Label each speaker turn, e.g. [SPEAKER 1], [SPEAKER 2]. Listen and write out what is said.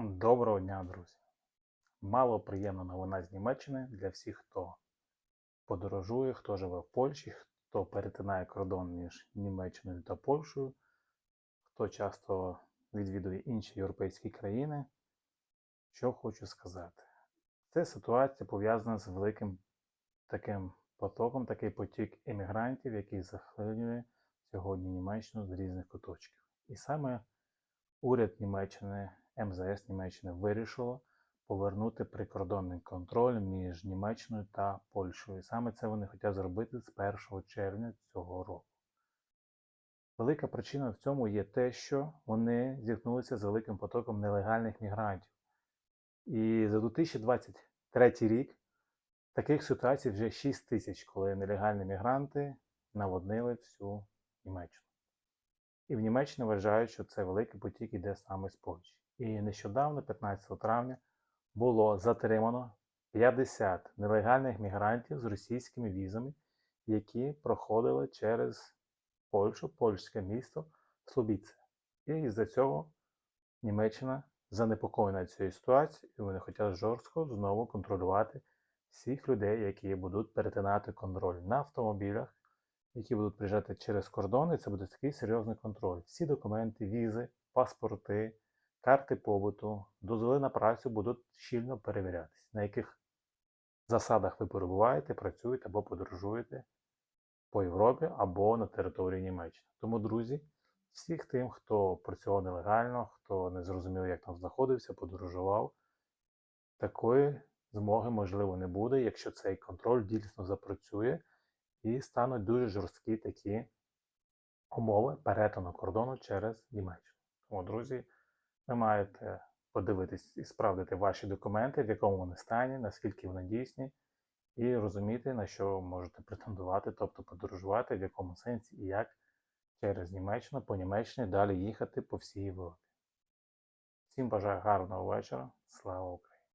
[SPEAKER 1] Доброго дня, друзі! Мало приємна новина з Німеччини для всіх, хто подорожує, хто живе в Польщі, хто перетинає кордон між Німеччиною та Польщею, хто часто відвідує інші європейські країни. Що хочу сказати? Це ситуація пов'язана з великим таким потоком, такий потік емігрантів, який захлинює сьогодні Німеччину з різних куточків. І саме уряд Німеччини, МЗС Німеччини вирішило повернути прикордонний контроль між Німеччиною та Польщею. Саме це вони хочуть зробити з 1 червня цього року. Велика причина в цьому є те, що вони зіткнулися з великим потоком нелегальних мігрантів. І за 2023 рік таких ситуацій вже 6 тисяч, коли нелегальні мігранти наводнили всю Німеччину. І в Німеччині вважають, що це великий потік іде саме з Польщі. І нещодавно, 15 травня, було затримано 50 нелегальних мігрантів з російськими візами, які проходили через Польщу, польське місто Слобідце. І з-за цього Німеччина занепокоєна цією ситуацією, і вони хочуть жорстко знову контролювати всіх людей, які будуть перетинати контроль на автомобілях, які будуть приїжджати через кордони. Це буде такий серйозний контроль. Всі документи, візи, паспорти, карти побуту, дозволи на працю будуть щільно перевірятися, на яких засадах ви перебуваєте, працюєте або подорожуєте по Європі або на території Німеччини. Тому, друзі, всіх тим, хто працював нелегально, хто не зрозумів, як там знаходився, подорожував, такої змоги, можливо, не буде, якщо цей контроль дійсно запрацює і стануть дуже жорсткі такі умови перетину кордону через Німеччину. Тому, друзі, ви маєте подивитись і справдити ваші документи, в якому вони стані, наскільки вони дійсні, і розуміти, на що ви можете претендувати, тобто подорожувати, в якому сенсі і як через Німеччину по Німеччині далі їхати по всій Європі. Всім бажаю гарного вечора. Слава Україні!